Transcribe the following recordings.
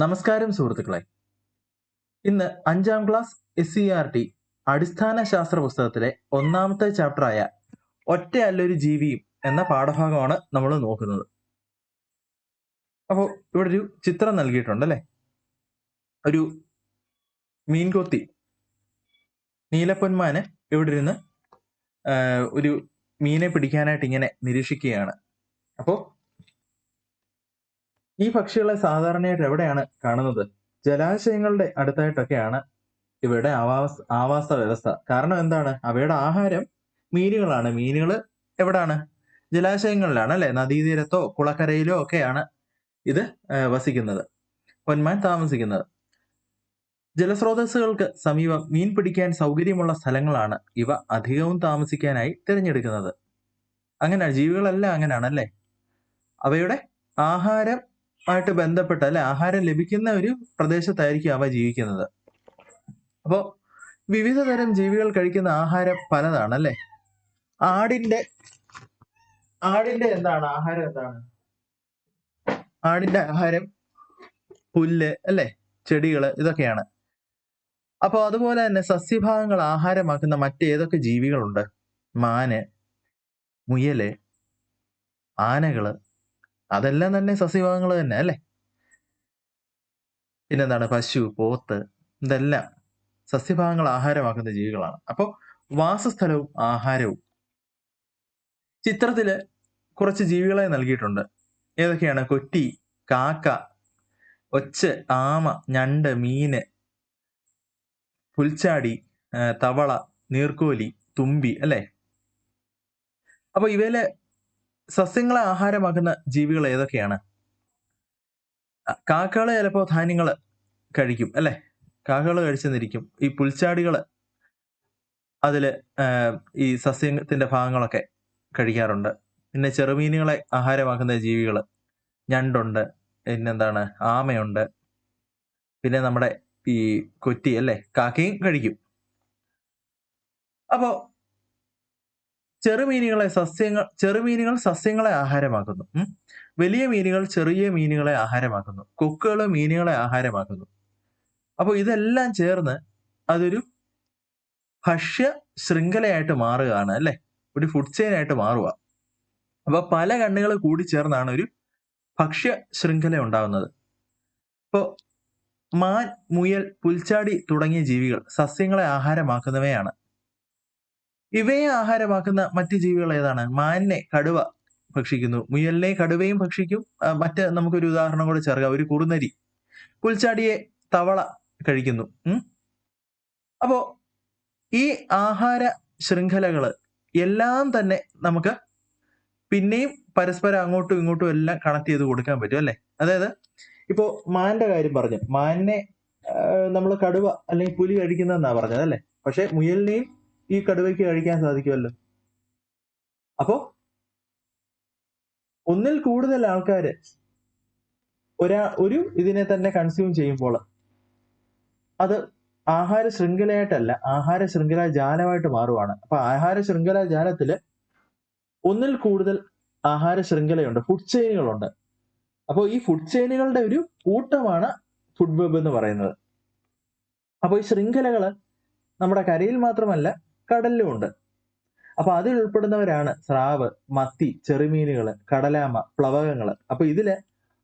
നമസ്കാരം സുഹൃത്തുക്കളെ. ഇന്ന് അഞ്ചാം class S C R T അടിസ്ഥാന ശാസ്ത്ര പുസ്തകത്തിലെ ഒന്നാമത്തെ ചാപ്റ്ററായ ഒറ്റയല്ലൊരു ജീവിയും എന്ന പാഠഭാഗമാണ് നമ്മൾ നോക്കുന്നത്. അപ്പോൾ ഇവിടെ ഒരു ചിത്രം നൽകിയിട്ടുണ്ട് അല്ലേ ഒരു മീൻകൊത്തി നീലപ്പൊന്മാന് ഇവിടെ ഇരുന്ന് ഒരു മീനെ പിടിക്കാനായിട്ട് ഇങ്ങനെ നിരീക്ഷിക്കുകയാണ്. അപ്പോൾ ഈ പക്ഷികളെ സാധാരണയായിട്ട് എവിടെയാണ് കാണുന്നത്? ജലാശയങ്ങളുടെ അടുത്തായിട്ടൊക്കെയാണ് ഇവയുടെ ആവാസ ആവാസ വ്യവസ്ഥ. കാരണം എന്താണ്? അവയുടെ ആഹാരം മീനുകളാണ്. മീനുകൾ എവിടാണ്? ജലാശയങ്ങളിലാണ് അല്ലെ? നദീതീരത്തോ കുളക്കരയിലോ ഒക്കെയാണ് ഇത് വസിക്കുന്നത്. പൊന്മാൻ താമസിക്കുന്നത്. ജലസ്രോതസ്സുകൾക്ക് സമീപം മീൻ പിടിക്കാൻ സൗകര്യമുള്ള സ്ഥലങ്ങളാണ് ഇവ അധികവും താമസിക്കാനായി തിരഞ്ഞെടുക്കുന്നത്. അങ്ങനെ ജീവികളെല്ലാം അങ്ങനെയാണ് അല്ലേ അവയുടെ ആഹാരം ആയിട്ട് ബന്ധപ്പെട്ട അല്ലെ ആഹാരം ലഭിക്കുന്ന ഒരു പ്രദേശത്തായിരിക്കും അവ ജീവിക്കുന്നത്. അപ്പോ വിവിധ തരം ജീവികൾ കഴിക്കുന്ന ആഹാരം പലതാണ് അല്ലെ? ആടിന്റെ ആടിന്റെ എന്താണ്? ആഹാരം എന്താണ്? ആടിന്റെ ആഹാരം പുല്ല് അല്ലെ? ചെടികൾ ഇതൊക്കെയാണ്. അപ്പോൾ അതുപോലെ തന്നെ സസ്യഭാഗങ്ങൾ ആഹാരമാക്കുന്ന മറ്റേതൊക്കെ ജീവികളുണ്ട്? മാന് മുയൽ ആനകൾ അതെല്ലാം തന്നെ സസ്യഭാഗങ്ങൾ തന്നെ അല്ലേ? പിന്നെന്താണ്? പശു പോത്ത് ഇതെല്ലാം സസ്യഭാഗങ്ങൾ ആഹാരമാക്കുന്ന ജീവികളാണ്. അപ്പോൾ വാസസ്ഥലവും ആഹാരവും. ചിത്രത്തിൽ കുറച്ച് ജീവികളെ നൽകിയിട്ടുണ്ട്. ഏതൊക്കെയാണ്? കൊറ്റി കാക്ക ഒച്ച് ആമ ഞണ്ട് മീന് പുൽച്ചാടി തവള നീർക്കോലി തുമ്പി അല്ലേ? അപ്പൊ ഇവയിലെ സസ്യങ്ങളെ ആഹാരമാക്കുന്ന ജീവികൾ ഏതൊക്കെയാണ്? അ- കാക്കകൾ ചിലപ്പോ ധാന്യങ്ങൾ കഴിക്കും അല്ലെ? കാക്കകൾ കഴിച്ചെന്നിരിക്കും. ഈ പുൽച്ചാടികൾ അതിൽ ഈ സസ്യത്തിന്റെ ഭാഗങ്ങളൊക്കെ കഴിക്കാറുണ്ട്. പിന്നെ ചെറുമീനുകളെ ആഹാരമാക്കുന്ന ജീവികൾ ഞണ്ടുണ്ട് പിന്നെന്താണ്? ആമയുണ്ട് പിന്നെ നമ്മുടെ ഈ കൊറ്റി അല്ലെ? കാക്കയും കഴിക്കും. അപ്പോ ചെറുമീനുകളെ സസ്യങ്ങൾ ചെറുമീനുകൾ സസ്യങ്ങളെ ആഹാരമാക്കുന്നു. വലിയ മീനുകൾ ചെറിയ മീനുകളെ ആഹാരമാക്കുന്നു. കൊക്കുകൾ മീനുകളെ ആഹാരമാക്കുന്നു. അപ്പോൾ ഇതെല്ലാം ചേർന്ന് അതൊരു ഭക്ഷ്യ ശൃംഖലയായിട്ട് മാറുകയാണ് അല്ലെ? ഒരു ഫുഡ് ചെയിൻ ആയിട്ട് മാറുക അപ്പൊ പല കണ്ണുകൾ കൂടി ചേർന്നാണ് ഒരു ഭക്ഷ്യ ശൃംഖല ഉണ്ടാകുന്നത് ഇപ്പോ മാൻ മുയൽ പുൽച്ചാടി തുടങ്ങിയ ജീവികൾ സസ്യങ്ങളെ ആഹാരമാക്കുന്നവയാണ്. ഇവയെ ആഹാരമാക്കുന്ന മറ്റ് ജീവികൾ ഏതാണ്? മാനിനെ കടുവ ഭക്ഷിക്കുന്നു. മുയലിനെ കടുവയും ഭക്ഷിക്കും. മറ്റ് നമുക്കൊരു ഉദാഹരണം കൂടെ ചേർക്കാം. ഒരു കുറുനരി. പുൽച്ചാടിയെ തവള കഴിക്കുന്നു. അപ്പോ ഈ ആഹാര ശൃംഖലകൾ എല്ലാം തന്നെ നമുക്ക് പിന്നെയും പരസ്പരം അങ്ങോട്ടും ഇങ്ങോട്ടും എല്ലാം കണക്ട് ചെയ്ത് കൊടുക്കാൻ പറ്റും അല്ലെ? അതായത് ഇപ്പോ മാന്റെ കാര്യം പറഞ്ഞു. മാനിനെ നമ്മൾ കടുവ അല്ലെങ്കിൽ പുലി കഴിക്കുന്നതെന്നാ പറഞ്ഞത് അല്ലെ? പക്ഷെ മുയലിനെയും ഈ കടുവയ്ക്ക് കഴിക്കാൻ സാധിക്കുമല്ലോ. അപ്പോ ഒന്നിൽ കൂടുതൽ ആൾക്കാര് ഒരാ ഒരു ഇതിനെ തന്നെ കൺസ്യൂം ചെയ്യുമ്പോൾ അത് ആഹാര ശൃംഖലയായിട്ടല്ല ആഹാര ശൃംഖല ജാലമായിട്ട് മാറുവാണ്. അപ്പൊ ആഹാര ശൃംഖല ജാലത്തിൽ ഒന്നിൽ കൂടുതൽ ആഹാര ശൃംഖലയുണ്ട് ഫുഡ് ചെയിനുകളുണ്ട് അപ്പോൾ ഈ ഫുഡ് ചെയിനുകളുടെ ഒരു കൂട്ടമാണ് ഫുഡ് വെബ് എന്ന് പറയുന്നത്. അപ്പോൾ ഈ ശൃംഖലകൾ നമ്മുടെ കരയിൽ മാത്രമല്ല കടലിലും ഉണ്ട് അപ്പൊ അതിൽ ഉൾപ്പെടുന്നവരാണ് സ്രാവ് മത്തി ചെറുമീനുകൾ കടലാമ പ്ലവകങ്ങൾ അപ്പൊ ഇതിൽ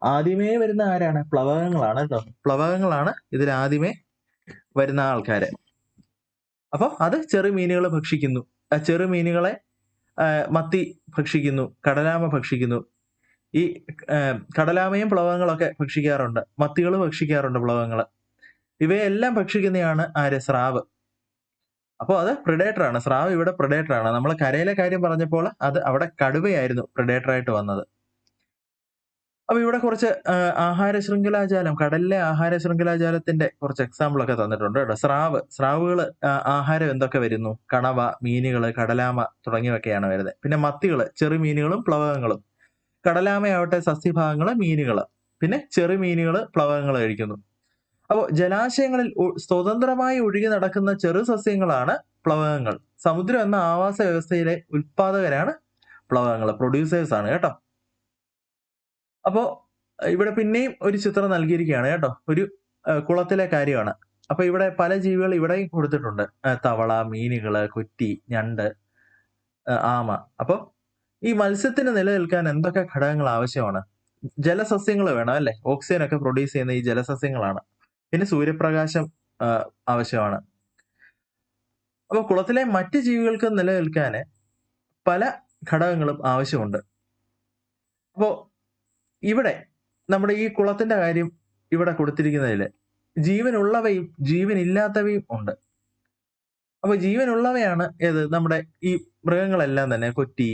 ആദ്യമേ വരുന്ന ആരാണ്? പ്ലവകങ്ങളാണ് കേട്ടോ പ്ലവകങ്ങളാണ് ഇതിൽ ആദ്യമേ വരുന്ന ആൾക്കാര്. അപ്പൊ അത് ചെറുമീനുകൾ ഭക്ഷിക്കുന്നു. ചെറുമീനുകളെ മത്തി ഭക്ഷിക്കുന്നു കടലാമ ഭക്ഷിക്കുന്നു. ഈ കടലാമയും പ്ലവകങ്ങളൊക്കെ ഭക്ഷിക്കാറുണ്ട്. മത്തികൾ ഭക്ഷിക്കാറുണ്ട് പ്ലവകങ്ങൾ. ഇവയെല്ലാം ഭക്ഷിക്കുന്നതാണ് ആര്? സ്രാവ്. അപ്പോൾ അത് പ്രിഡേറ്റർ ആണ് സ്രാവ് ഇവിടെ പ്രിഡേറ്റർ ആണ് നമ്മൾ കരയിലെ കാര്യം പറഞ്ഞപ്പോൾ അത് അവിടെ കടുവയായിരുന്നു പ്രിഡേറ്റർ ആയിട്ട് വന്നത്. അപ്പൊ ഇവിടെ കുറച്ച് ആഹാര ശൃംഖലാജാലം കടലിലെ ആഹാര ശൃംഖലാജാലത്തിന്റെ കുറച്ച് എക്സാമ്പിൾ ഒക്കെ തന്നിട്ടുണ്ട് കേട്ടോ. സ്രാവ് സ്രാവുകൾ ആഹാരം എന്തൊക്കെ വരുന്നു? കണവ മീനുകൾ കടലാമ തുടങ്ങിയവയൊക്കെയാണ് വരുന്നത്. പിന്നെ മത്തികൾ ചെറു മീനുകളും പ്ലവകങ്ങളും. കടലാമയാവട്ടെ സസ്യഭാഗങ്ങൾ മീനുകൾ. പിന്നെ ചെറുമീനുകൾ പ്ലവകങ്ങൾ കഴിക്കുന്നു. അപ്പോൾ ജലാശയങ്ങളിൽ സ്വതന്ത്രമായി ഒഴുകി നടക്കുന്ന ചെറു സസ്യങ്ങളാണ് പ്ലവകങ്ങൾ. സമുദ്രം എന്ന ആവാസ വ്യവസ്ഥയിലെ ഉൽപാദകരാണ് പ്ലവകങ്ങൾ പ്രൊഡ്യൂസേഴ്സ് ആണ് കേട്ടോ. അപ്പോ ഇവിടെ പിന്നെയും ഒരു ചിത്രം നൽകിയിരിക്കുകയാണ് കേട്ടോ. ഒരു കുളത്തിലെ കാര്യമാണ്. അപ്പൊ ഇവിടെ പല ജീവികൾ ഇവിടെയും കൊടുത്തിട്ടുണ്ട്. തവള മീനുകൾ കുറ്റി ഞണ്ട് ആമ. അപ്പൊ ഈ മത്സ്യത്തിന് നിലനിൽക്കാൻ എന്തൊക്കെ ഘടകങ്ങൾ ആവശ്യമാണ്? ജലസസ്യങ്ങൾ വേണം അല്ലെ? ഓക്സിജൻ ഒക്കെ പ്രൊഡ്യൂസ് ചെയ്യുന്ന ഈ ജലസസ്യങ്ങളാണ്. പിന്നെ സൂര്യപ്രകാശം ആവശ്യമാണ്. അപ്പൊ കുളത്തിലെ മറ്റ് ജീവികൾക്ക് നിലനിൽക്കാൻ പല ഘടകങ്ങളും ആവശ്യമുണ്ട്. അപ്പോ ഇവിടെ നമ്മുടെ ഈ കുളത്തിന്റെ കാര്യം ഇവിടെ കൊടുത്തിരിക്കുന്നതിൽ ജീവനുള്ളവയും ജീവനില്ലാത്തവയും ഉണ്ട്. അപ്പൊ ജീവനുള്ളവയാണ് ഏത്? നമ്മുടെ ഈ മൃഗങ്ങളെല്ലാം തന്നെ കൊറ്റി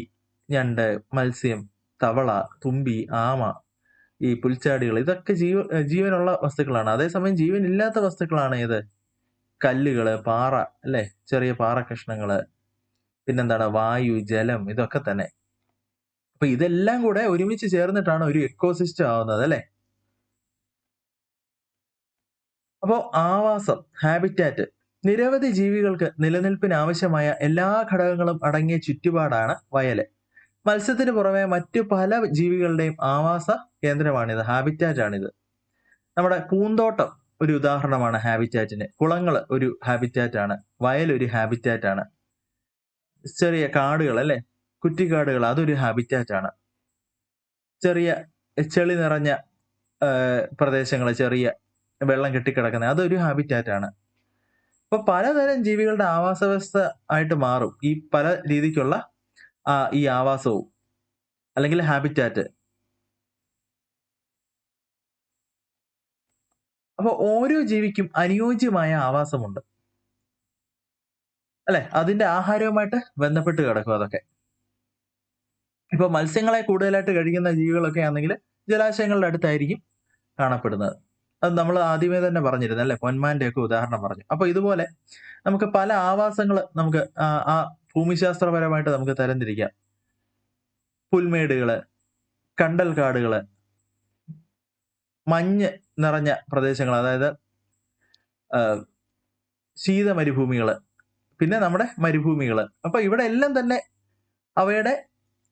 ഞണ്ട് മത്സ്യം തവള തുമ്പി ആമ ഈ പുൽച്ചാടികൾ. ഇതൊക്കെ ജീവ ജീവനുള്ള വസ്തുക്കളാണ്. അതേസമയം ജീവനില്ലാത്ത വസ്തുക്കളാണ് ഏത്? കല്ലുകൾ പാറ അല്ലെ? ചെറിയ പാറ കഷ്ണങ്ങൾ. പിന്നെന്താണ്? വായു ജലം ഇതൊക്കെ തന്നെ. അപ്പൊ ഇതെല്ലാം കൂടെ ഒരുമിച്ച് ചേർന്നിട്ടാണ് ഒരു എക്കോസിസ്റ്റം ആവുന്നത് അല്ലെ? അപ്പോ ആവാസം ഹാബിറ്റാറ്റ്. നിരവധി ജീവികൾക്ക് നിലനിൽപ്പിന് ആവശ്യമായ എല്ലാ ഘടകങ്ങളും അടങ്ങിയ ചുറ്റുപാടാണ് വയൽ. മത്സ്യത്തിന് പുറമെ മറ്റു പല ജീവികളുടെയും ആവാസ കേന്ദ്രമാണിത് ഹാബിറ്റാറ്റ് ആണിത് നമ്മുടെ പൂന്തോട്ടം ഒരു ഉദാഹരണമാണ് ഹാബിറ്റാറ്റിന് കുളങ്ങൾ ഒരു ഹാബിറ്റാറ്റ് ആണ് വയൽ ഒരു ഹാബിറ്റാറ്റ് ആണ് ചെറിയ കാടുകൾ അല്ലെ? കുറ്റിക്കാടുകൾ അതൊരു ഹാബിറ്റാറ്റ് ആണ് ചെറിയ ചെളി നിറഞ്ഞ പ്രദേശങ്ങൾ ചെറിയ വെള്ളം കെട്ടിക്കിടക്കുന്ന അതൊരു ഹാബിറ്റാറ്റ് ആണ് അപ്പൊ പലതരം ജീവികളുടെ ആവാസ വ്യവസ്ഥ ആയിട്ട് മാറും. ഈ പല രീതിക്കുള്ള ഈ ആവാസവും. അല്ലെങ്കിൽ ഹാബിറ്റാറ്റ് അപ്പൊ ഓരോ ജീവിക്കും അനുയോജ്യമായ ആവാസമുണ്ട്. അല്ലെ? അതിന്റെ ആഹാരവുമായിട്ട് ബന്ധപ്പെട്ട് കിടക്കും അതൊക്കെ. ഇപ്പൊ മത്സ്യങ്ങളെ കൂടുതലായിട്ട് കഴിക്കുന്ന ജീവികളൊക്കെ ആണെങ്കിൽ ജലാശയങ്ങളുടെ അടുത്തായിരിക്കും കാണപ്പെടുന്നത്. അത് നമ്മൾ ആദ്യമേ തന്നെ പറഞ്ഞിരുന്നു അല്ലെ? പൊന്മാന്റെ ഒക്കെ ഉദാഹരണം പറഞ്ഞു. അപ്പൊ ഇതുപോലെ നമുക്ക് പല ആവാസങ്ങൾ നമുക്ക് ആ ഭൂമിശാസ്ത്രപരമായിട്ട് നമുക്ക് തരംതിരിക്കാം. പുൽമേടുകൾ കണ്ടൽ കാടുകൾ മഞ്ഞ് നിറഞ്ഞ പ്രദേശങ്ങൾ അതായത് ആ, ശീത മരുഭൂമികൾ പിന്നെ നമ്മുടെ മരുഭൂമികൾ. അപ്പൊ ഇവിടെ എല്ലാം തന്നെ അവയുടെ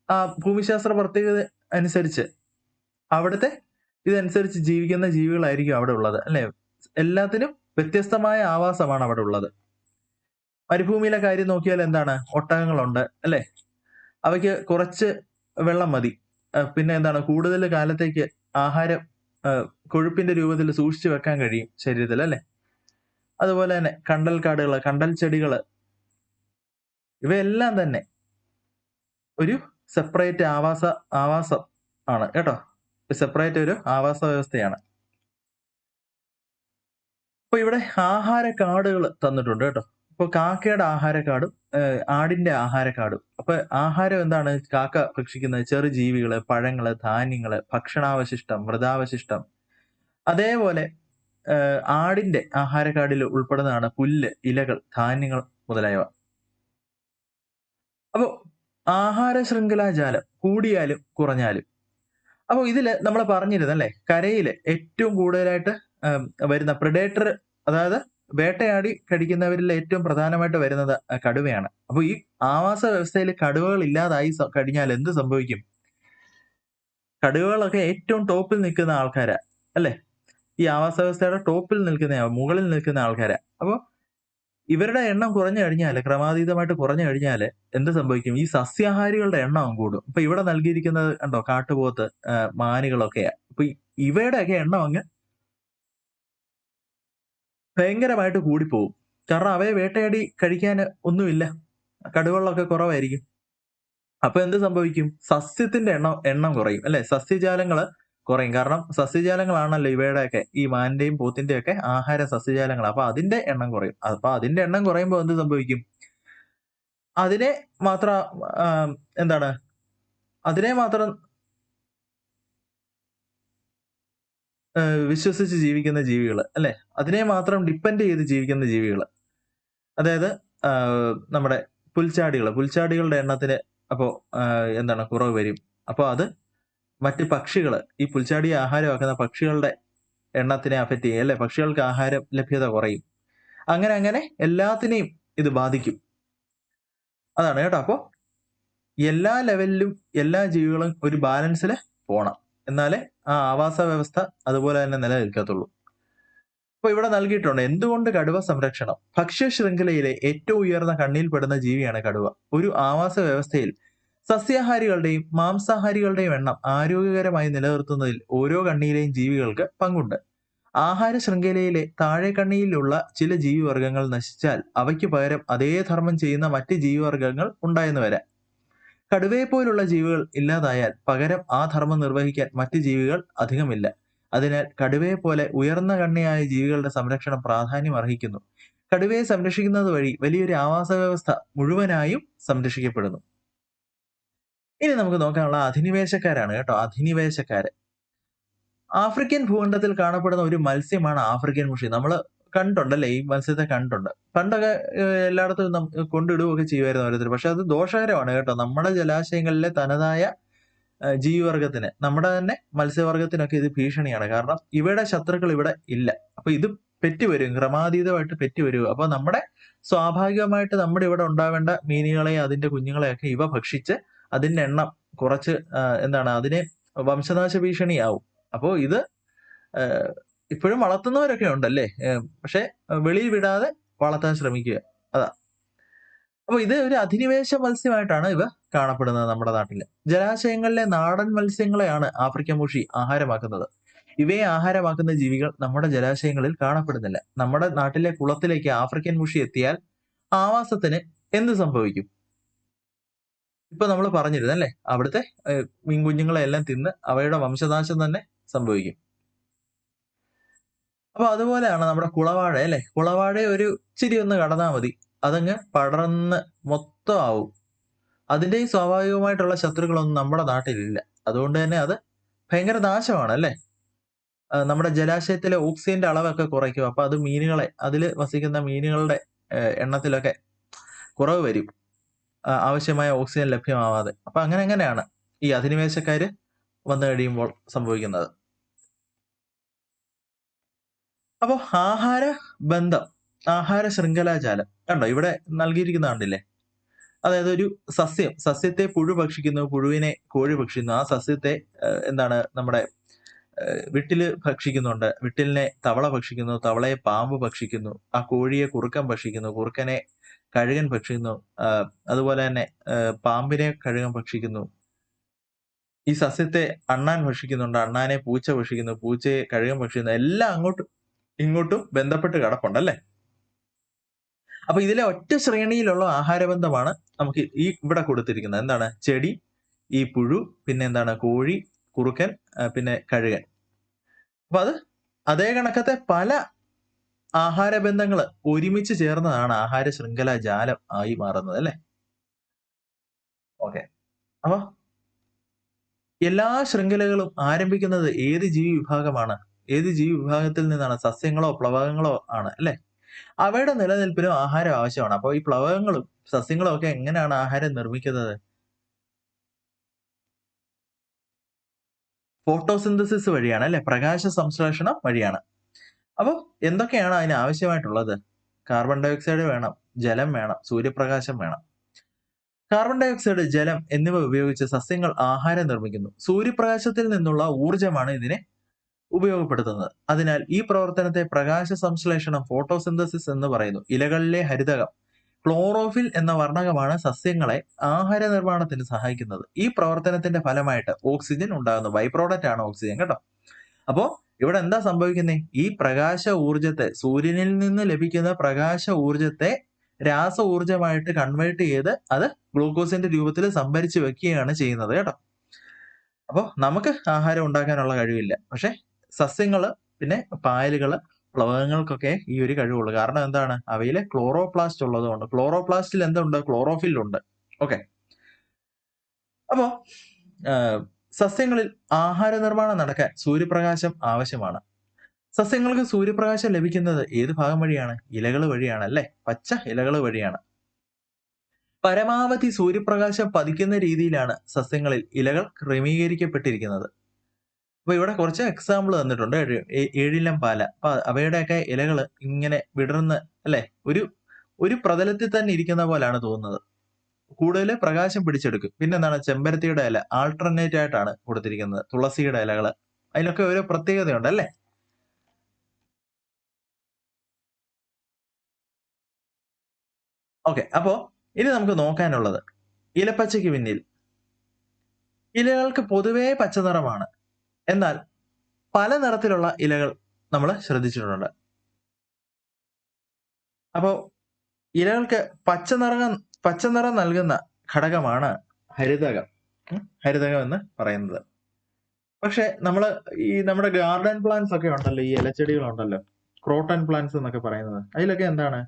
ആ ഭൂമിശാസ്ത്ര പ്രത്യേകത അനുസരിച്ച് അവിടുത്തെ ഇതനുസരിച്ച് ജീവിക്കുന്ന ജീവികളായിരിക്കും അവിടെ ഉള്ളത് അല്ലെ? എല്ലാത്തിനും വ്യത്യസ്തമായ ആവാസമാണ് അവിടെ ഉള്ളത്. മരുഭൂമിയിലെ കാര്യം നോക്കിയാൽ എന്താണ്? ഒട്ടകങ്ങളുണ്ട് അല്ലെ? അവയ്ക്ക് കുറച്ച് വെള്ളം മതി. പിന്നെ എന്താണ്? കൂടുതൽ കാലത്തേക്ക് ആഹാരം കൊഴുപ്പിന്റെ രൂപത്തിൽ സൂക്ഷിച്ചു വെക്കാൻ കഴിയും ശരീരത്തിൽ അല്ലെ? അതുപോലെ തന്നെ കണ്ടൽ കാടുകൾ കണ്ടൽ ചെടികൾ ഇവയെല്ലാം തന്നെ ഒരു സെപ്പറേറ്റ് ആവാസ ആവാസം ആണ് കേട്ടോ? സെപ്പറേറ്റ് ഒരു ആവാസ വ്യവസ്ഥയാണ്. അപ്പൊ ഇവിടെ ആഹാര കാടുകൾ തന്നിട്ടുണ്ട് കേട്ടോ? ഇപ്പൊ കാക്കയുടെ ആഹാരക്കാടും ആടിന്റെ ആഹാരക്കാടും. അപ്പൊ ആഹാരം എന്താണ്? കാക്ക ഭക്ഷിക്കുന്നത് ചെറു ജീവികൾ പഴങ്ങൾ ധാന്യങ്ങൾ ഭക്ഷണാവശിഷ്ടം മൃതാവശിഷ്ടം അതേപോലെ ആടിന്റെ ആഹാരക്കാടിൽ ഉൾപ്പെടുന്നതാണ് പുല്ല് ഇലകൾ ധാന്യങ്ങൾ മുതലായവ. അപ്പോ ആഹാര ശൃംഖലാജാലം കൂടിയാലും കുറഞ്ഞാലും. അപ്പോൾ ഇതിൽ നമ്മൾ പറഞ്ഞിരുന്നല്ലേ കരയിൽ ഏറ്റവും കൂടുതലായിട്ട് വരുന്ന പ്രിഡേറ്റർ അതായത് വേട്ടയാടി കടിക്കുന്നവരിൽ ഏറ്റവും പ്രധാനമായിട്ട് വരുന്നത് കടുവയാണ്. അപ്പൊ ഈ ആവാസ വ്യവസ്ഥയിൽ കടുവകൾ ഇല്ലാതായി കഴിഞ്ഞാൽ എന്ത് സംഭവിക്കും? കടുവകളൊക്കെ ഏറ്റവും ടോപ്പിൽ നിൽക്കുന്ന ആൾക്കാരാ അല്ലെ? ഈ ആവാസ വ്യവസ്ഥയുടെ ടോപ്പിൽ നിൽക്കുന്ന മുകളിൽ നിൽക്കുന്ന ആൾക്കാരാ. അപ്പോൾ ഇവരുടെ എണ്ണം കുറഞ്ഞു കഴിഞ്ഞാൽ ക്രമാതീതമായിട്ട് കുറഞ്ഞു കഴിഞ്ഞാൽ എന്ത് സംഭവിക്കും? ഈ സസ്യാഹാരികളുടെ എണ്ണം കൂടും. ഇപ്പൊ ഇവിടെ നൽകിയിരിക്കുന്നത് കണ്ടോ കാട്ടുപോത്ത് മാനുകളൊക്കെയാ. അപ്പൊ ഇവയുടെ ഇവയുടെയൊക്കെ എണ്ണം അങ്ങ് ഭയങ്കരമായിട്ട് കൂടിപ്പോവും. കാരണം അവയെ വേട്ടയാടി കഴിക്കാൻ ഒന്നുമില്ല. കടുവകളൊക്കെ കുറവായിരിക്കും. അപ്പൊ എന്ത് സംഭവിക്കും? സസ്യത്തിന്റെ എണ്ണം എണ്ണം കുറയും. അല്ലെ? സസ്യജാലങ്ങൾ കുറയും. കാരണം സസ്യജാലങ്ങളാണല്ലോ ഇവയുടെയൊക്കെ ഈ മാന്റെയും പോത്തിന്റെയും ഒക്കെ ആഹാര സസ്യജാലങ്ങൾ. അപ്പൊ അതിന്റെ എണ്ണം കുറയും. അപ്പൊ അതിന്റെ എണ്ണം കുറയുമ്പോൾ എന്ത് സംഭവിക്കും? അതിനെ മാത്രം എന്താണ്? അതിനെ മാത്രം വിശ്വസിച്ച് ജീവിക്കുന്ന ജീവികൾ അല്ലെ? അതിനെ മാത്രം ഡിപ്പെൻഡ് ചെയ്ത് ജീവിക്കുന്ന ജീവികൾ അതായത് നമ്മുടെ പുൽച്ചാടികൾ പുൽച്ചാടികളുടെ എണ്ണത്തിന് അപ്പോ എന്താണ് കുറവ് വരും. അപ്പോൾ അത് മറ്റ് പക്ഷികൾ ഈ പുൽച്ചാടിയെ ആഹാരമാക്കുന്ന പക്ഷികളുടെ എണ്ണത്തിനെ അഫക്റ്റ് ചെയ്യും അല്ലെ? പക്ഷികൾക്ക് ആഹാരം ലഭ്യത കുറയും. അങ്ങനെ അങ്ങനെ എല്ലാത്തിനെയും ഇത് ബാധിക്കും. അതാണ് കേട്ടോ. അപ്പോ എല്ലാ ലെവലിലും എല്ലാ ജീവികളും ഒരു ബാലൻസിൽ പോണം. എന്നാലേ ആ ആവാസ വ്യവസ്ഥ അതുപോലെ തന്നെ നിലനിൽക്കത്തുള്ളൂ. അപ്പൊ ഇവിടെ നൽകിയിട്ടുണ്ട് എന്തുകൊണ്ട് കടുവ സംരക്ഷണം? ഭക്ഷ്യ ശൃംഖലയിലെ ഏറ്റവും ഉയർന്ന കണ്ണിൽപ്പെടുന്ന ജീവിയാണ് കടുവ. ഒരു ആവാസ വ്യവസ്ഥയിൽ സസ്യാഹാരികളുടെയും മാംസാഹാരികളുടെയും എണ്ണം ആരോഗ്യകരമായി നിലനിർത്തുന്നതിൽ ഓരോ കണ്ണിയിലെയും ജീവികൾക്ക് പങ്കുണ്ട്. ആഹാര ശൃംഖലയിലെ താഴെ കണ്ണിയിലുള്ള ചില ജീവിവർഗങ്ങൾ നശിച്ചാൽ അവയ്ക്ക് പകരം അതേ ധർമ്മം ചെയ്യുന്ന മറ്റ് ജീവിവർഗങ്ങൾ ഉണ്ടായെന്ന് വരാം. കടുവയെ പോലുള്ള ജീവികൾ ഇല്ലാതായാൽ പകരം ആ ധർമ്മം നിർവഹിക്കാൻ മറ്റ് ജീവികൾ അധികമില്ല. അതിനാൽ കടുവയെ പോലെ ഉയർന്ന കണ്ണിയായ ജീവികളുടെ സംരക്ഷണം പ്രാധാന്യം അർഹിക്കുന്നു. കടുവയെ സംരക്ഷിക്കുന്നത് വഴി വലിയൊരു ആവാസ വ്യവസ്ഥ മുഴുവനായും സംരക്ഷിക്കപ്പെടുന്നു. ഇനി നമുക്ക് നോക്കാനുള്ള അധിനിവേശക്കാരാണ് കേട്ടോ അധിനിവേശക്കാര്. ആഫ്രിക്കൻ ഭൂഖണ്ഡത്തിൽ കാണപ്പെടുന്ന ഒരു മത്സ്യമാണ് ആഫ്രിക്കൻ മുഷി നമ്മൾ കണ്ടുണ്ടല്ലേ ഈ മത്സ്യത്തെ കണ്ടുണ്ട്. പണ്ടൊക്കെ എല്ലായിടത്തും കൊണ്ടിടുകയൊക്കെ ചെയ്യുമായിരുന്നു ഓരോരുത്തർ. പക്ഷെ അത് ദോഷകരമാണ് കേട്ടോ. നമ്മുടെ ജലാശയങ്ങളിലെ തനതായ ജീവിവർഗത്തിന് നമ്മുടെ തന്നെ മത്സ്യവർഗത്തിനൊക്കെ ഇത് ഭീഷണിയാണ്. കാരണം ഇവയുടെ ശത്രുക്കൾ ഇവിടെ ഇല്ല. അപ്പൊ ഇത് പെറ്റുവരും ക്രമാതീതമായിട്ട് പെറ്റുവരും അപ്പൊ നമ്മുടെ സ്വാഭാവികമായിട്ട് നമ്മുടെ ഇവിടെ ഉണ്ടാവേണ്ട മീനുകളെ അതിന്റെ കുഞ്ഞുങ്ങളെയൊക്കെ ഇവ ഭക്ഷിച്ച് അതിന്റെ എണ്ണം കുറച്ച് എന്താണ് അതിനെ വംശനാശ ഭീഷണിയാവും. അപ്പോൾ ഇത് ഇപ്പോഴും വളർത്തുന്നവരൊക്കെ ഉണ്ടല്ലേ? പക്ഷെ വെളിയിൽ വിടാതെ വളർത്താൻ ശ്രമിക്കുക. അതാ. അപ്പൊ ഇത് ഒരു അധിനിവേശ മത്സ്യമായിട്ടാണ് ഇവ കാണപ്പെടുന്നത് നമ്മുടെ നാട്ടിൽ ജലാശയങ്ങളിലെ നാടൻ മത്സ്യങ്ങളെയാണ് ആഫ്രിക്കൻ മുഷി ആഹാരമാക്കുന്നത്. ഇവയെ ആഹാരമാക്കുന്ന ജീവികൾ നമ്മുടെ ജലാശയങ്ങളിൽ കാണപ്പെടുന്നില്ല. നമ്മുടെ നാട്ടിലെ കുളത്തിലേക്ക് ആഫ്രിക്കൻ മുഷി എത്തിയാൽ ആവാസത്തിന് എന്ത് സംഭവിക്കും? ഇപ്പൊ നമ്മൾ പറഞ്ഞിരുന്നല്ലേ അവിടുത്തെ മീൻകുഞ്ഞുങ്ങളെ എല്ലാം തിന്ന് അവയുടെ വംശനാശം തന്നെ സംഭവിക്കും. അപ്പൊ അതുപോലെയാണ് നമ്മുടെ കുളവാഴ അല്ലെ? കുളവാഴ ഒരു ഇച്ചിരി ഒന്ന് കടന്നാൽ മതി. അതങ്ങ് പടർന്ന് മൊത്തം ആവും. അതിന്റെ സ്വാഭാവികമായിട്ടുള്ള ശത്രുക്കളൊന്നും നമ്മുടെ നാട്ടിലില്ല. അതുകൊണ്ട് തന്നെ അത് ഭയങ്കര നാശമാണ് അല്ലേ? നമ്മുടെ ജലാശയത്തിലെ ഓക്സിജന്റെ അളവൊക്കെ കുറയ്ക്കും. അപ്പൊ അത് മീനുകളെ അതിൽ വസിക്കുന്ന മീനുകളുടെ എണ്ണത്തിലൊക്കെ കുറവ് വരും. ആവശ്യമായ ഓക്സിജൻ ലഭ്യമാവാതെ. അപ്പൊ അങ്ങനെ അങ്ങനെയാണ് ഈ അധിനിവേശക്കാര് വന്നു കഴിയുമ്പോൾ സംഭവിക്കുന്നത്. അപ്പൊ ആഹാര ബന്ധം ആഹാര ശൃംഖലാജാലം കണ്ടോ? ഇവിടെ നൽകിയിരിക്കുന്ന കണ്ടില്ലേ? അതായത് ഒരു സസ്യം സസ്യത്തെ പുഴു ഭക്ഷിക്കുന്നു പുഴുവിനെ കോഴി ഭക്ഷിക്കുന്നു. ആ സസ്യത്തെ എന്താണ് നമ്മുടെ വിട്ടിൽ ഭക്ഷിക്കുന്നുണ്ട്. വിട്ടിലിനെ തവള ഭക്ഷിക്കുന്നു തവളയെ പാമ്പ് ഭക്ഷിക്കുന്നു. ആ കോഴിയെ കുറുക്കൻ ഭക്ഷിക്കുന്നു കുറുക്കനെ കഴുകൻ ഭക്ഷിക്കുന്നു അതുപോലെ തന്നെ പാമ്പിനെ കഴുകൻ ഭക്ഷിക്കുന്നു. ഈ സസ്യത്തെ അണ്ണാൻ ഭക്ഷിക്കുന്നുണ്ട് അണ്ണാനെ പൂച്ച ഭക്ഷിക്കുന്നു പൂച്ചയെ കഴുകൻ ഭക്ഷിക്കുന്നു. എല്ലാം അങ്ങോട്ടും ഇങ്ങോട്ടും ബന്ധപ്പെട്ട് കിടപ്പുണ്ടല്ലേ? അപ്പൊ ഇതിലെ ഒറ്റ ശ്രേണിയിലുള്ള ആഹാരബന്ധമാണ് നമുക്ക് ഈ ഇവിടെ കൊടുത്തിരിക്കുന്നത്. എന്താണ്? ചെടി ഈ പുഴു പിന്നെ എന്താണ്? കോഴി കുറുക്കൻ പിന്നെ കഴുകൻ. അപ്പൊ അത് അതേ കണക്കത്തെ പല ആഹാരബന്ധങ്ങൾ ഒരുമിച്ച് ചേർന്നതാണ് ആഹാര ശൃംഖല ജാലം ആയി മാറുന്നത് അല്ലെ? ഓക്കെ. അപ്പൊ എല്ലാ ശൃംഖലകളും ആരംഭിക്കുന്നത് ഏത് ജീവി വിഭാഗമാണ് ഏത് ജീവി വിഭാഗത്തിൽ നിന്നാണ്? സസ്യങ്ങളോ പ്ലവകങ്ങളോ ആണ് അല്ലെ? അവയുടെ നിലനിൽപ്പിനും ആഹാരം ആവശ്യമാണ്. അപ്പോൾ ഈ പ്ലവകങ്ങളും സസ്യങ്ങളും ഒക്കെ എങ്ങനെയാണ് ആഹാരം നിർമ്മിക്കുന്നത്? ഫോട്ടോസിന്തസിസ് വഴിയാണ് അല്ലെ? പ്രകാശ സംശ്ലേഷണം വഴിയാണ്. അപ്പോൾ എന്തൊക്കെയാണ് അതിന് ആവശ്യമായിട്ടുള്ളത്? കാർബൺ ഡയോക്സൈഡ് വേണം ജലം വേണം സൂര്യപ്രകാശം വേണം. കാർബൺ ഡയോക്സൈഡ് ജലം എന്നിവ ഉപയോഗിച്ച് സസ്യങ്ങൾ ആഹാരം നിർമ്മിക്കുന്നു. സൂര്യപ്രകാശത്തിൽ നിന്നുള്ള ഊർജമാണ് ഇതിനെ ഉപയോഗപ്പെടുത്തുന്നത്. അതിനാൽ ഈ പ്രവർത്തനത്തെ പ്രകാശ സംശ്ലേഷണം ഫോട്ടോസിന്തസിസ് എന്ന് പറയുന്നു. ഇലകളിലെ ഹരിതകം ക്ലോറോഫിൽ എന്ന വർണകമാണ് സസ്യങ്ങളെ ആഹാര നിർമ്മാണത്തിന് സഹായിക്കുന്നത്. ഈ പ്രവർത്തനത്തിന്റെ ഫലമായിട്ട് ഓക്സിജൻ ഉണ്ടാകുന്നു. ബൈ പ്രോഡക്റ്റ് ആണ് ഓക്സിജൻ കേട്ടോ. അപ്പോ ഇവിടെ എന്താ സംഭവിക്കുന്നത് ഈ പ്രകാശ ഊർജത്തെ സൂര്യനിൽ നിന്ന് ലഭിക്കുന്ന പ്രകാശ ഊർജത്തെ രാസ ഊർജമായിട്ട് കൺവേർട്ട് ചെയ്ത് അത് ഗ്ലൂക്കോസിന്റെ രൂപത്തിൽ സംഭരിച്ചു വെക്കുകയാണ് ചെയ്യുന്നത് കേട്ടോ. അപ്പോൾ നമുക്ക് ആഹാരം ഉണ്ടാക്കാനുള്ള കഴിവില്ല. പക്ഷെ സസ്യങ്ങൾ പിന്നെ പായലുകൾ പ്ലവകങ്ങൾക്കൊക്കെ ഈ ഒരു കഴിവുള്ളൂ. കാരണം എന്താണ്? അവയിൽ ക്ലോറോപ്ലാസ്റ്റ് ഉള്ളതുകൊണ്ട് ക്ലോറോപ്ലാസ്റ്റിൽ എന്തുണ്ട്? ക്ലോറോഫിൽ ഉണ്ട് ഓക്കെ. അപ്പോ സസ്യങ്ങളിൽ ആഹാര നിർമ്മാണം നടക്കാൻ സൂര്യപ്രകാശം ആവശ്യമാണ്. സസ്യങ്ങൾക്ക് സൂര്യപ്രകാശം ലഭിക്കുന്നത് ഏത് ഭാഗം വഴിയാണ്? ഇലകൾ വഴിയാണ് അല്ലെ? പച്ച ഇലകൾ വഴിയാണ്. പരമാവധി സൂര്യപ്രകാശം പതിക്കുന്ന രീതിയിലാണ് സസ്യങ്ങളിൽ ഇലകൾ ക്രമീകരിക്കപ്പെട്ടിരിക്കുന്നത്. അപ്പൊ ഇവിടെ കുറച്ച് എക്സാമ്പിൾ തന്നിട്ടുണ്ട്. ഏഴ്- ഏഴിലം പാല. അപ്പൊ അവയുടെയൊക്കെ ഇലകൾ ഇങ്ങനെ വിടർന്ന് അല്ലെ? ഒരു ഒരു പ്രതലത്തിൽ തന്നെ ഇരിക്കുന്ന പോലാണ് തോന്നുന്നത്. കൂടുതൽ പ്രകാശം പിടിച്ചെടുക്കും. പിന്നെ എന്താണ് ചെമ്പരത്തിയുടെ ഇല. ആൾട്ടർനേറ്റ് ആയിട്ടാണ് കൊടുത്തിരിക്കുന്നത്. തുളസിയുടെ ഇലകൾ അതിനൊക്കെ ഓരോ പ്രത്യേകതയുണ്ട് അല്ലേ? ഓക്കെ. അപ്പോ ഇനി നമുക്ക് നോക്കാനുള്ളത്. ഇലപ്പച്ചയ്ക്ക് പിന്നിൽ. ഇലകൾക്ക് പൊതുവേ പച്ച നിറമാണ് എന്നാൽ പല നിറത്തിലുള്ള ഇലകൾ നമ്മൾ ശ്രദ്ധിച്ചിട്ടുണ്ട്. അപ്പോൾ ഇലകൾക്ക് പച്ച നിറം പച്ച നിറം നൽകുന്ന ഘടകമാണ് ഹരിതകം. ഹരിതകം എന്ന് പറയുന്നത്. പക്ഷെ നമ്മൾ ഈ നമ്മുടെ ഗാർഡൻ പ്ലാന്റ്സ് ഒക്കെ ഉണ്ടല്ലോ ഈ ഇലച്ചെടികളുണ്ടല്ലോ ക്രോട്ടൺ പ്ലാന്റ്സ് എന്നൊക്കെ പറയുന്നത്. അതിലൊക്കെ എന്താണ്?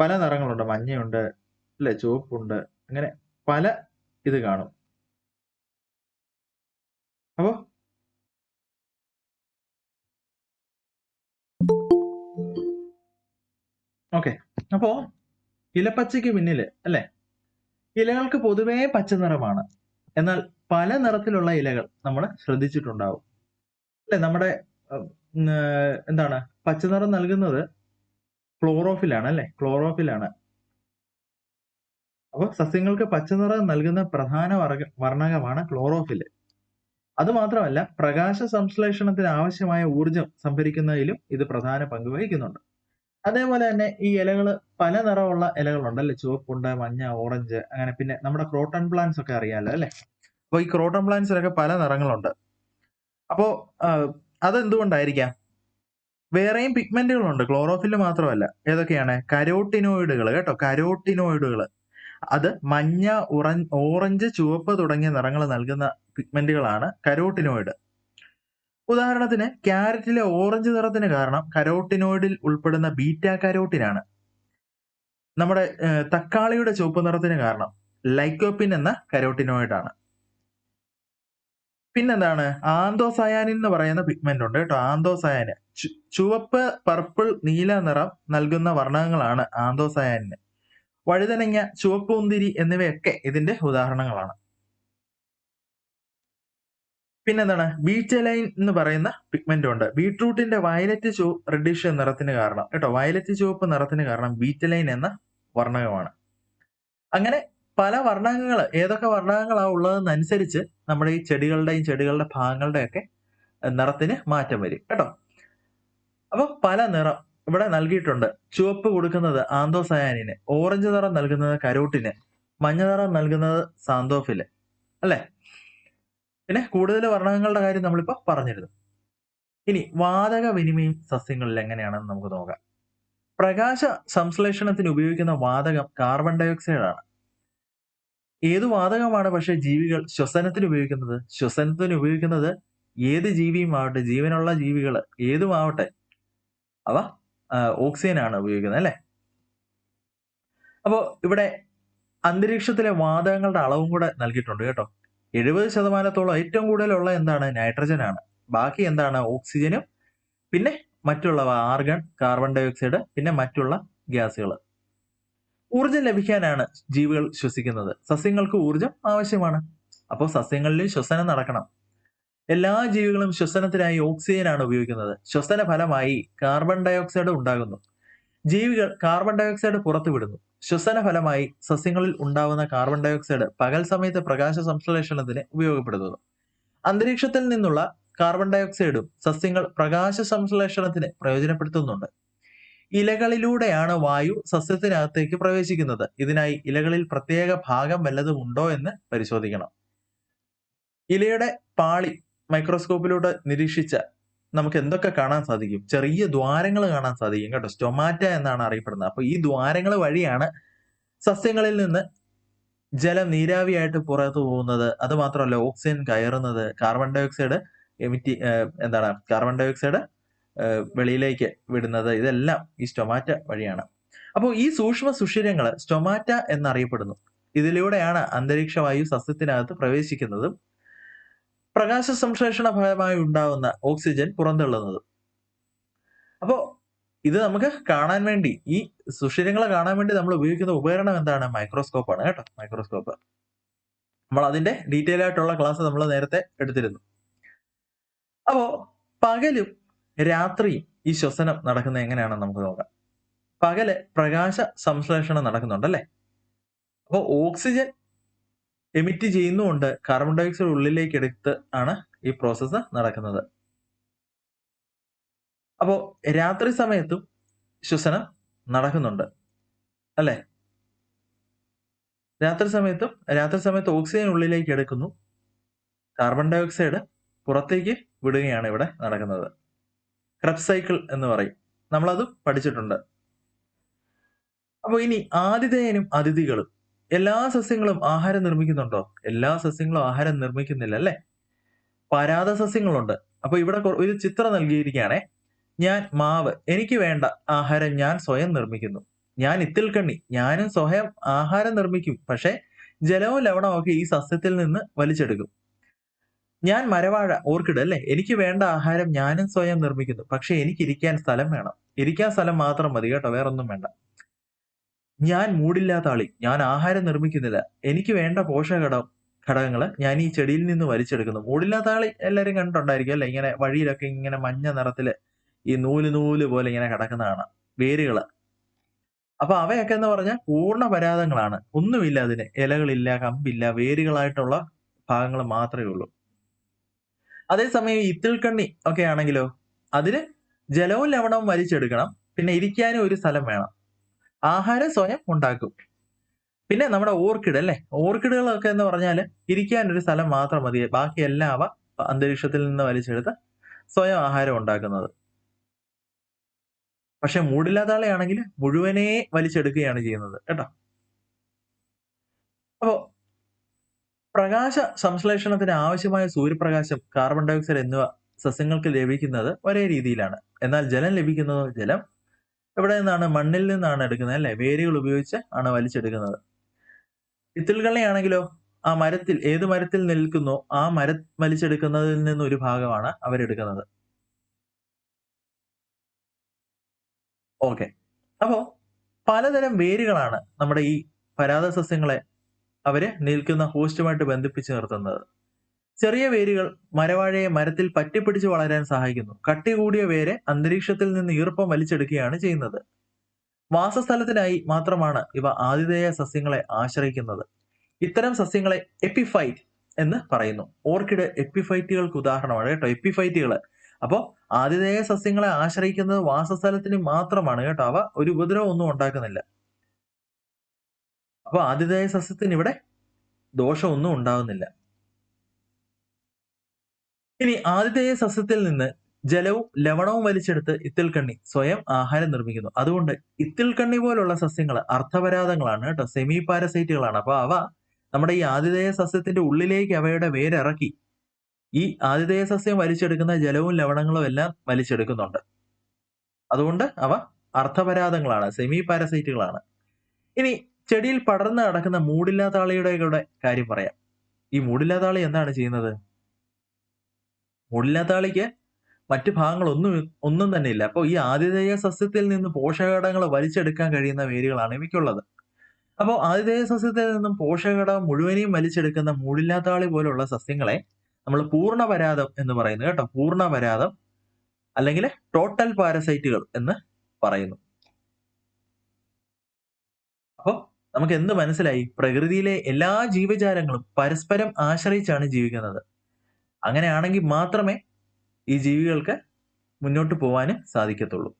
പല നിറങ്ങളുണ്ട്. മഞ്ഞയുണ്ട് അല്ലെ? ചുവപ്പുണ്ട് അങ്ങനെ പല ഇത് കാണും. ഓക്കെ. അപ്പോ ഇലപ്പച്ചയ്ക്ക് പിന്നിൽ അല്ലെ? ഇലകൾക്ക് പൊതുവേ പച്ച നിറമാണ്. എന്നാൽ പല നിറത്തിലുള്ള ഇലകൾ നമ്മൾ ശ്രദ്ധിച്ചിട്ടുണ്ടാവും. അല്ലെ? നമ്മുടെ എന്താണ്? പച്ച നിറം നൽകുന്നത് ക്ലോറോഫിലാണ് അല്ലെ? ക്ലോറോഫിലാണ്. അപ്പൊ സസ്യങ്ങൾക്ക് പച്ചനിറം നൽകുന്ന പ്രധാന വർണകമാണ് ക്ലോറോഫിൽ. അത് മാത്രമല്ല പ്രകാശ സംശ്ലേഷണത്തിന് ആവശ്യമായ ഊർജം സംഭരിക്കുന്നതിലും ഇത് പ്രധാന പങ്ക് വഹിക്കുന്നുണ്ട്. അതേപോലെ തന്നെ ഈ ഇലകൾ പല നിറമുള്ള ഇലകളുണ്ട് അല്ലെ ചുവപ്പുണ്ട് മഞ്ഞ ഓറഞ്ച് അങ്ങനെ പിന്നെ നമ്മുടെ ക്രോട്ടൺ പ്ലാന്റ്സ് ഒക്കെ അറിയാലോ അല്ലെ? അപ്പൊ ഈ ക്രോട്ടൺ പ്ലാന്റ്സിലൊക്കെ പല നിറങ്ങളുണ്ട്. അപ്പോ അതെന്തുകൊണ്ടായിരിക്കാം? വേറെയും പിഗ്മെന്റുകൾ ഉണ്ട് ക്ലോറോഫിൽ മാത്രമല്ല. ഏതൊക്കെയാണ്? കരോട്ടിനോയിഡുകൾ കേട്ടോ. കരോട്ടിനോയിഡുകൾ അത് മഞ്ഞ ഓറഞ്ച് ചുവപ്പ് തുടങ്ങിയ നിറങ്ങൾ നൽകുന്ന പിഗ്മെന്റുകളാണ് കരോട്ടിനോയിഡ്. ഉദാഹരണത്തിന് ക്യാരറ്റിലെ ഓറഞ്ച് നിറത്തിന് കാരണം കരോട്ടിനോയിഡിൽ ഉൾപ്പെടുന്ന ബീറ്റ കരോട്ടിനാണ്. നമ്മുടെ തക്കാളിയുടെ ചുവപ്പ് നിറത്തിന് കാരണം ലൈക്കോപ്പിൻ എന്ന കരോട്ടിനോയിഡാണ്. പിന്നെന്താണ്? ആന്തോസയാനിൻ എന്ന് പറയുന്ന പിഗ്മെന്റ് ഉണ്ട് കേട്ടോ. ആന്തോസയാന് ചുവപ്പ് പർപ്പിൾ നീല നിറം നൽകുന്ന വർണങ്ങളാണ് ആന്തോസയാനിന്. വഴുതനങ്ങ ചുവപ്പ് ഉന്തിരി എന്നിവയൊക്കെ ഇതിന്റെ ഉദാഹരണങ്ങളാണ്. പിന്നെന്താണ്? ബീറ്റലൈൻ എന്ന് പറയുന്ന പിഗ്മെന്റ് ഉണ്ട്. ബീട്രൂട്ടിന്റെ വയലറ്റ് ചോ റെഡിഷ് നിറത്തിന് കാരണം. കേട്ടോ വയലറ്റ് ചുവപ്പ് നിറത്തിന് കാരണം ബീറ്റലൈൻ എന്ന വർണകമാണ്. അങ്ങനെ പല വർണകങ്ങൾ ഏതൊക്കെ വർണകങ്ങളാ ഉള്ളതെന്നനുസരിച്ച് നമ്മുടെ ഈ ചെടികളുടെയും ചെടികളുടെ ഭാഗങ്ങളുടെയൊക്കെ നിറത്തിന് മാറ്റം വരും. കേട്ടോ? അപ്പൊ പല നിറം ഇവിടെ നൽകിയിട്ടുണ്ട്. ചുവപ്പ് കൊടുക്കുന്നത് ആന്തോസയാനിന് ഓറഞ്ച് നിറം നൽകുന്നത് കരോട്ടിന് മഞ്ഞ നിറം നൽകുന്നത് സാന്തോഫിൽ. അല്ലെ? പിന്നെ കൂടുതൽ വർണകങ്ങളുടെ കാര്യം നമ്മളിപ്പോ പറഞ്ഞിരുന്നു. ഇനി വാതക വിനിമയം സസ്യങ്ങളിൽ എങ്ങനെയാണെന്ന് നമുക്ക് നോക്കാം. പ്രകാശ സംശ്ലേഷണത്തിന് ഉപയോഗിക്കുന്ന വാതകം കാർബൺ ഡയോക്സൈഡ് ആണ്. ഏത് വാതകമാണ് പക്ഷെ ജീവികൾ ശ്വസനത്തിന് ഉപയോഗിക്കുന്നത്? ശ്വസനത്തിന് ഉപയോഗിക്കുന്നത് ഏത് ജീവിയും ആവട്ടെ ജീവനുള്ള ജീവികൾ ഏതുമാവട്ടെ അവ ആ, ഓക്സിജൻ ആണ് ഉപയോഗിക്കുന്നത് അല്ലെ? അപ്പോ ഇവിടെ അന്തരീക്ഷത്തിലെ വാതകങ്ങളുടെ അളവും കൂടെ നൽകിയിട്ടുണ്ട് കേട്ടോ. എഴുപത് ശതമാനത്തോളം ഏറ്റവും കൂടുതലുള്ള എന്താണ്? നൈട്രജൻ ആണ് ബാക്കി എന്താണ്? ഓക്സിജനും പിന്നെ മറ്റുള്ളവ ആർഗൺ കാർബൺ ഡൈ ഓക്സൈഡ് പിന്നെ മറ്റുള്ള ഗ്യാസുകൾ. ഊർജം ലഭിക്കാനാണ് ജീവികൾ ശ്വസിക്കുന്നത്. സസ്യങ്ങൾക്ക് ഊർജം ആവശ്യമാണ്. അപ്പോൾ സസ്യങ്ങളിൽ ശ്വസനം നടക്കണം. എല്ലാ ജീവികളും ശ്വസനത്തിനായി ഓക്സിജൻ ആണ് ഉപയോഗിക്കുന്നത്. ശ്വസന ഫലമായി കാർബൺ ഡയോക്സൈഡ് ഉണ്ടാകുന്നു. ജീവികൾ കാർബൺ ഡയോക്സൈഡ് പുറത്തുവിടുന്നു. ശ്വസന ഫലമായി സസ്യങ്ങളിൽ ഉണ്ടാവുന്ന കാർബൺ ഡയോക്സൈഡ് പകൽ സമയത്ത് പ്രകാശ സംശ്ലേഷണത്തിന് ഉപയോഗപ്പെടുത്തുന്നു. അന്തരീക്ഷത്തിൽ നിന്നുള്ള കാർബൺ ഡയോക്സൈഡും സസ്യങ്ങൾ പ്രകാശ സംശ്ലേഷണത്തിന് പ്രയോജനപ്പെടുത്തുന്നുണ്ട്. ഇലകളിലൂടെയാണ് വായു സസ്യത്തിനകത്തേക്ക് പ്രവേശിക്കുന്നത്. ഇതിനായി ഇലകളിൽ പ്രത്യേക ഭാഗം വല്ലതും ഉണ്ടോ എന്ന് പരിശോധിക്കണം. ഇലയുടെ പാളി മൈക്രോസ്കോപ്പിലൂടെ നിരീക്ഷിച്ച നമുക്ക് എന്തൊക്കെ കാണാൻ സാധിക്കും? ചെറിയ ദ്വാരങ്ങൾ കാണാൻ സാധിക്കും കേട്ടോ. സ്റ്റൊമാറ്റ എന്നാണ് അറിയപ്പെടുന്നത്. അപ്പൊ ഈ ദ്വാരങ്ങൾ വഴിയാണ് സസ്യങ്ങളിൽ നിന്ന് ജലം നീരാവിയായിട്ട് പുറത്തു പോകുന്നത്. അത് മാത്രമല്ല ഓക്സിജൻ കയറുന്നത്. കാർബൺ ഡയോക്സൈഡ് എമിറ്റി എന്താണ്? കാർബൺ ഡയോക്സൈഡ് വെളിയിലേക്ക് വിടുന്നത്. ഇതെല്ലാം ഈ സ്റ്റൊമാറ്റ വഴിയാണ്. അപ്പോൾ ഈ സൂക്ഷ്മ സുഷിരങ്ങൾ സ്റ്റൊമാറ്റ എന്നറിയപ്പെടുന്നു. ഇതിലൂടെയാണ് അന്തരീക്ഷ വായു സസ്യത്തിനകത്ത് പ്രവേശിക്കുന്നതും പ്രകാശ സംശ്ലേഷണ ഫലമായി ഉണ്ടാവുന്ന ഓക്സിജൻ പുറന്തള്ളുന്നത്. അപ്പോ ഇത് നമുക്ക് കാണാൻ വേണ്ടി ഈ സുഷിരങ്ങളെ കാണാൻ വേണ്ടി നമ്മൾ ഉപയോഗിക്കുന്ന ഉപകരണം എന്താണ്? മൈക്രോസ്കോപ്പ് ആണ് കേട്ടോ മൈക്രോസ്കോപ്പ്. നമ്മൾ അതിന്റെ ഡീറ്റെയിൽ ആയിട്ടുള്ള ക്ലാസ് നമ്മൾ നേരത്തെ എടുത്തിരുന്നു. അപ്പോ പകലും രാത്രിയും ഈ ശ്വസനം നടക്കുന്നത് എങ്ങനെയാണെന്ന് നമുക്ക് നോക്കാം. പകൽ പ്രകാശ സംശ്ലേഷണം നടക്കുന്നുണ്ടല്ലേ? അപ്പോൾ ഓക്സിജൻ എമിറ്റ് ചെയ്യുന്നുമുണ്ട് കാർബൺ ഡയോക്സൈഡ് ഉള്ളിലേക്ക് എടുത്ത് ആണ് ഈ പ്രോസസ്സ് നടക്കുന്നത്. അപ്പോൾ രാത്രി സമയത്തും ശ്വസനം നടക്കുന്നുണ്ട്. അല്ലേ? രാത്രി സമയത്തും രാത്രി സമയത്ത് ഓക്സിജൻ ഉള്ളിലേക്ക് എടുക്കുന്നു. കാർബൺ ഡൈ ഓക്സൈഡ് പുറത്തേക്ക് വിടുകയാണ് ഇവിടെ നടക്കുന്നത്. ക്രബ് സൈക്കിൾ എന്ന് പറയും. നമ്മളത് പഠിച്ചിട്ടുണ്ട്. അപ്പോൾ ഇനി ആതിഥേയനും അതിഥികളും എല്ലാ സസ്യങ്ങളും ആഹാരം നിർമ്മിക്കുന്നുണ്ടോ? എല്ലാ സസ്യങ്ങളും ആഹാരം നിർമ്മിക്കുന്നില്ല അല്ലേ? പരാത സസ്യങ്ങളുണ്ട്. അപ്പൊ ഇവിടെ ഒരു ചിത്രം നൽകിയിരിക്കുകയാണേ. ഞാൻ മാവ് എനിക്ക് വേണ്ട ആഹാരം ഞാൻ സ്വയം നിർമ്മിക്കുന്നു. ഞാൻ ഇത്തിൽ കണ്ണി ഞാനും സ്വയം ആഹാരം നിർമ്മിക്കും. പക്ഷെ ജലവും ലവണവും ഒക്കെ ഈ സസ്യത്തിൽ നിന്ന് വലിച്ചെടുക്കും. ഞാൻ മരവാഴ ഓർക്കിഡ് അല്ലേ? എനിക്ക് വേണ്ട ആഹാരം ഞാനും സ്വയം നിർമ്മിക്കുന്നു. പക്ഷെ എനിക്ക് ഇരിക്കാൻ സ്ഥലം വേണം. ഇരിക്കാൻ സ്ഥലം മാത്രം മതി കേട്ടോ വേറൊന്നും വേണ്ട. ഞാൻ മൂടില്ലാത്ത ആളി. ഞാൻ ആഹാരം നിർമ്മിക്കുന്നില്ല. എനിക്ക് വേണ്ട പോഷകഘടകം ഘടകങ്ങൾ ഞാൻ ഈ ചെടിയിൽ നിന്ന് വലിച്ചെടുക്കുന്നു. മൂടില്ലാത്ത ആളി എല്ലാവരും കണ്ടിട്ടുണ്ടായിരിക്കും അല്ലെ? ഇങ്ങനെ വഴിയിലൊക്കെ ഇങ്ങനെ മഞ്ഞ നിറത്തിൽ ഈ നൂൽ നൂൽ പോലെ ഇങ്ങനെ കിടക്കുന്നതാണ് വേരുകൾ അപ്പൊ അവയൊക്കെ എന്ന് പറഞ്ഞാൽ പൂർണ പരാതങ്ങളാണ് ഒന്നുമില്ല അതിന്. ഇലകളില്ല കമ്പില്ല വേരുകളായിട്ടുള്ള ഭാഗങ്ങൾ മാത്രമേ ഉള്ളൂ. അതേസമയം ഇത്തിൽക്കണ്ണി ഒക്കെ ആണെങ്കിലോ? അതിന് ജലവും ലവണവും വലിച്ചെടുക്കണം. പിന്നെ ഇരിക്കാനും ഒരു സ്ഥലം വേണം. ആഹാരം സ്വയം ഉണ്ടാക്കും. പിന്നെ നമ്മുടെ ഓർക്കിഡ് അല്ലെ? ഓർക്കിഡുകളൊക്കെ എന്ന് പറഞ്ഞാൽ ഇരിക്കാൻ ഒരു സ്ഥലം മാത്രം മതി. ബാക്കി എല്ലാം അവ അന്തരീക്ഷത്തിൽ നിന്ന് വലിച്ചെടുത്ത് സ്വയം ആഹാരം ഉണ്ടാക്കുന്നത്. പക്ഷെ മൂടില്ലാതാളെയാണെങ്കിൽ മുഴുവനെ വലിച്ചെടുക്കുകയാണ് ചെയ്യുന്നത്. കേട്ടോ? അപ്പോ പ്രകാശ സംശ്ലേഷണത്തിന് ആവശ്യമായ സൂര്യപ്രകാശം കാർബൺ ഡയോക്സൈഡ് എന്നിവ സസ്യങ്ങൾക്ക് ലഭിക്കുന്നത് ഒരേ രീതിയിലാണ്. എന്നാൽ ജലം ലഭിക്കുന്നത് ജലം എവിടെ നിന്നാണ്? മണ്ണിൽ നിന്നാണ് എടുക്കുന്നത് അല്ലെ? വേരുകൾ ഉപയോഗിച്ച് ആണ് വലിച്ചെടുക്കുന്നത്. ഇത്തിൽകളെയാണെങ്കിലോ ആ മരത്തിൽ ഏത് മരത്തിൽ നിൽക്കുന്നു ആ മര വലിച്ചെടുക്കുന്നതിൽ നിന്ന് ഒരു ഭാഗമാണ് അവരെടുക്കുന്നത്. ഓക്കെ. അപ്പോ പലതരം വേരുകളാണ് നമ്മുടെ ഈ പരാതസസ്യങ്ങളെ അവർ നിൽക്കുന്ന ഹോസ്റ്റുമായിട്ട് ബന്ധിപ്പിച്ച് നിർത്തുന്നത്. ചെറിയ വേരുകൾ മരവാഴയെ മരത്തിൽ പറ്റിപ്പിടിച്ച് വളരാൻ സഹായിക്കുന്നു. കട്ടി കൂടിയ വേര് അന്തരീക്ഷത്തിൽ നിന്ന് ഈർപ്പം വലിച്ചെടുക്കുകയാണ് ചെയ്യുന്നത്. വാസസ്ഥലത്തിനായി മാത്രമാണ് ഇവ ആതിഥേയ സസ്യങ്ങളെ ആശ്രയിക്കുന്നത്. ഇത്തരം സസ്യങ്ങളെ എപ്പിഫൈറ്റ് എന്ന് പറയുന്നു. ഓർക്കിഡ് എപ്പിഫൈറ്റുകൾക്ക് ഉദാഹരണമാണ് കേട്ടോ എപ്പിഫൈറ്റുകൾ അപ്പോൾ ആതിഥേയ സസ്യങ്ങളെ ആശ്രയിക്കുന്നത് വാസസ്ഥലത്തിന് മാത്രമാണ് കേട്ടോ അവ ഒരു ഉപദ്രവം ഒന്നും ഉണ്ടാക്കുന്നില്ല. അപ്പോൾ ആതിഥേയ സസ്യത്തിന് ഇവിടെ ദോഷമൊന്നും ഉണ്ടാകുന്നില്ല ഇനി ആതിഥേയ സസ്യത്തിൽ നിന്ന് ജലവും ലവണവും വലിച്ചെടുത്ത് ഇത്തിൽക്കണ്ണി സ്വയം ആഹാരം നിർമ്മിക്കുന്നു. അതുകൊണ്ട് ഇത്തിൽക്കണ്ണി പോലുള്ള സസ്യങ്ങൾ അർത്ഥപരാതങ്ങളാണ് കേട്ടോ. സെമി പാരസൈറ്റുകളാണ് അപ്പൊ അവ നമ്മുടെ ഈ ആതിഥേയ സസ്യത്തിന്റെ ഉള്ളിലേക്ക് അവയുടെ വേരിറക്കി ഈ ആതിഥേയ സസ്യം വലിച്ചെടുക്കുന്ന ജലവും ലവണങ്ങളും എല്ലാം വലിച്ചെടുക്കുന്നുണ്ട്. അതുകൊണ്ട് അവ അർത്ഥപരാതങ്ങളാണ് സെമി പാരസൈറ്റുകളാണ് ഇനി ചെടിയിൽ പടർന്ന് നടക്കുന്ന മൂടില്ലാതാളിയുടെ കൂടെ കാര്യം പറയാം. ഈ മൂടില്ലാതാളി എന്താണ് ചെയ്യുന്നത്? മൂടില്ലാത്താളിക്ക് മറ്റു ഭാഗങ്ങളൊന്നും ഒന്നും തന്നെ ഇല്ല. അപ്പോൾ ഈ ആതിഥേയ സസ്യത്തിൽ നിന്ന് പോഷകഘടകങ്ങൾ വലിച്ചെടുക്കാൻ കഴിയുന്ന വേരുകളാണ് ഇവയ്ക്കുള്ളത്. അപ്പോൾ ആതിഥേയ സസ്യത്തിൽ നിന്നും പോഷകഘടകം മുഴുവനെയും വലിച്ചെടുക്കുന്ന മൂടില്ലാത്താളി പോലുള്ള സസ്യങ്ങളെ നമ്മൾ പൂർണപരാതം എന്ന് പറയുന്നു കേട്ടോ. പൂർണപരാതം അല്ലെങ്കിൽ ടോട്ടൽ പാരസൈറ്റുകൾ എന്ന് പറയുന്നു. അപ്പോൾ നമുക്ക് എന്ത് മനസ്സിലായി? പ്രകൃതിയിലെ എല്ലാ ജീവജാലങ്ങളും പരസ്പരം ആശ്രയിച്ചാണ് ജീവിക്കുന്നത്. അങ്ങനെയാണെങ്കിൽ മാത്രമേ ഈ ജീവികൾക്ക് മുന്നോട്ട് പോകാനും സാധിക്കത്തുള്ളൂ.